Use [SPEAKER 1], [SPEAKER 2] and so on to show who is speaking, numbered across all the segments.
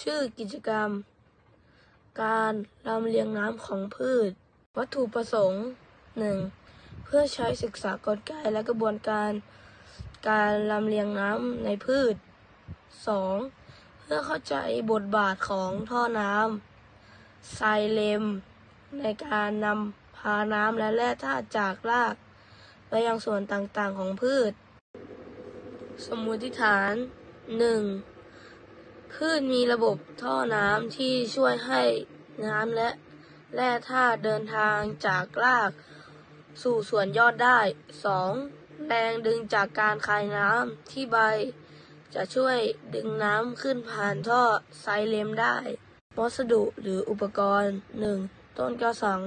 [SPEAKER 1] ชื่อกิจกรรม การลำเลียงน้ำของพืช วัตถุประสงค์ 1. เพื่อใช้ศึกษากลไกและกระบวนการ การลำเลียงน้ำในพืช 2. เพื่อเข้าใจบทบาทของท่อน้ำไซเลม ในการนำพาน้ำและแร่ธาตุจากราก ไปยังส่วนต่างๆของพืช สมมติฐาน 1. พืชมีระบบท่อน้ำที่ช่วยให้น้ำและแร่ธาตุเดินทางจากรากสู่ส่วนยอดได้ 2. แรงดึงจากการคายน้ำที่ใบ จะช่วยดึงน้ำขึ้นผ่านท่อไซเลมได้วัสดุหรืออุปกรณ์ 1. ต้นกระสัง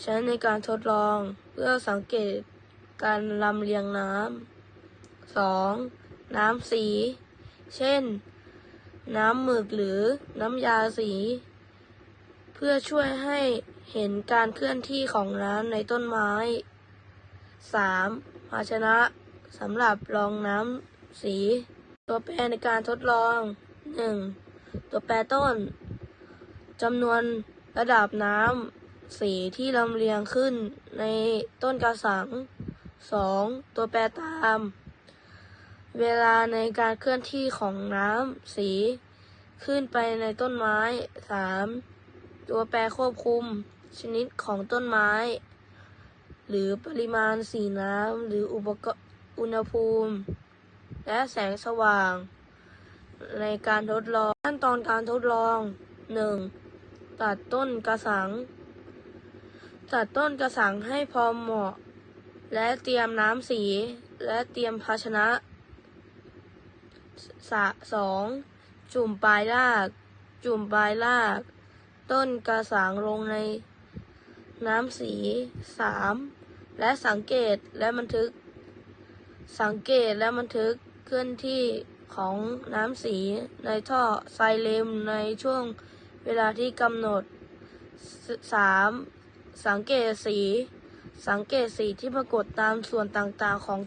[SPEAKER 1] ใช้ในการทดลองเพื่อสังเกตการลำเลียงน้ำ 2. น้ำสี เช่น น้ำหมึกหรือน้ำยาสี เพื่อช่วยให้เห็นการเคลื่อนที่ของน้ำในต้นไม้ 3. ภาชนะสำหรับรองน้ำสี ตัวแปรในการทดลอง 1. ตัวแปรต้นจำนวนระดับน้ำสีที่ลำเลียงขึ้นในต้นกระสัง 2. ตัวแปรตาม เวลาในการเคลื่อนที่ของน้ำ สีขึ้นไปในต้นไม้ 3. ตัวแปรควบคุม ชนิดของต้นไม้ หรือปริมาณสีน้ำ หรืออุปกรณ์อุณหภูมิ และแสงสว่าง ในการทดลอง ขั้นตอนการทดลอง 1. ตัดต้นกระสัง ตัดต้นกระสังให้พอเหมาะ และเตรียมน้ำสี และเตรียมภาชนะ สะสองจุ่มปลายราก จุ่มปลายราก ต้นกระสังลงในน้ำสีสามและสังเกตและบันทึก สังเกตและบันทึกเคลื่อนที่ของน้ำสีในท่อไซเลมในช่วงเวลาที่กำหนดสามสังเกตสี สังเกตสีที่ปรากฏตามส่วนต่างๆของ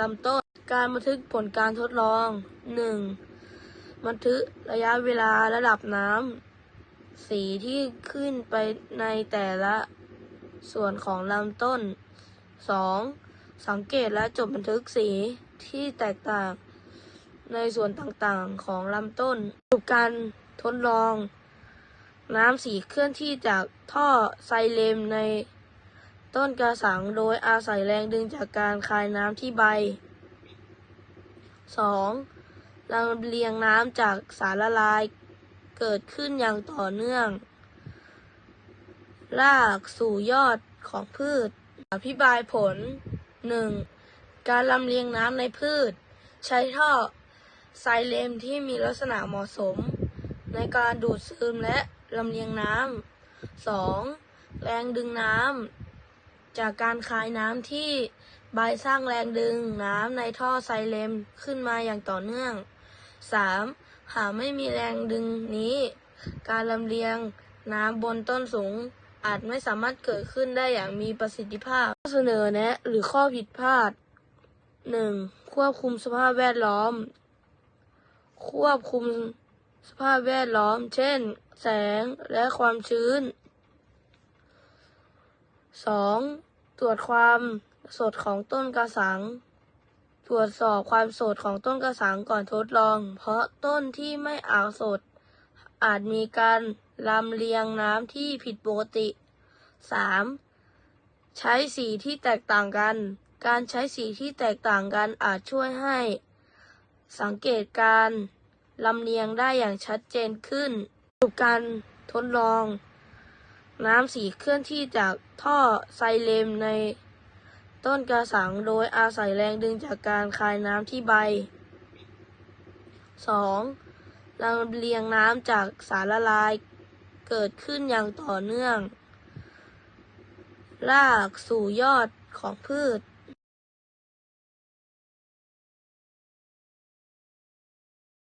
[SPEAKER 1] ลำต้น การบันทึกผลการทดลอง 1. บันทึกระยะเวลาระดับน้ำสีที่ขึ้นไปในแต่ละส่วนของลำต้น 2. สังเกตและจดบันทึกสีที่แตกต่างในส่วนต่างๆของลำต้นสรุปการทดลอง น้ำสีเคลื่อนที่จากท่อไซเลมในต้นกระสังโดยอาศัยแรงดึงจากการคายน้ำที่ใบ 2. ลำเลียงน้ำจากสารละลายเกิดขึ้นอย่างต่อเนื่อง รากสู่ยอดของพืช อธิบายผล 1. การลำเลียงน้ำในพืช ใช้ท่อไซเลมที่มีลักษณะเหมาะสม ในการดูดซึมและลำเลียงน้ำ 2. แรงดึงน้ำจากการคายน้ำที่ ใบสร้างแรงดึงน้ำในท่อไซเลมขึ้นมาอย่างต่อเนื่อง 3. หากไม่มีแรงดึงนี้ การลำเลียงน้ำบนต้นสูง อาจไม่สามารถเกิดขึ้นได้อย่างมีประสิทธิภาพข้อเสนอแนะหรือข้อผิดพลาด 1. ควบคุมสภาพแวดล้อม ควบคุมสภาพแวดล้อม เช่น แสงและความชื้น 2. ตรวจความ สดของต้นกระสัง ตรวจสอบความสดของต้นกระสังก่อนทดลอง เพราะต้นที่ไม่อาจสด อาจมีการลำเลียงน้ำที่ผิดปกติ 3. ใช้สีที่แตกต่างกัน การใช้สีที่แตกต่างกันอาจช่วยให้ สังเกตการลำเลียงได้อย่างชัดเจนขึ้นสรุปการทดลอง น้ำสีเคลื่อนที่จากท่อไซเลมใน ต้นกระสังโดยอาศัยแรงดึงจากการคายน้ำที่ใบ 2. ลำเลียงน้ำจากสารละลายเกิดขึ้นอย่างต่อเนื่อง รากสู่ยอดของพืช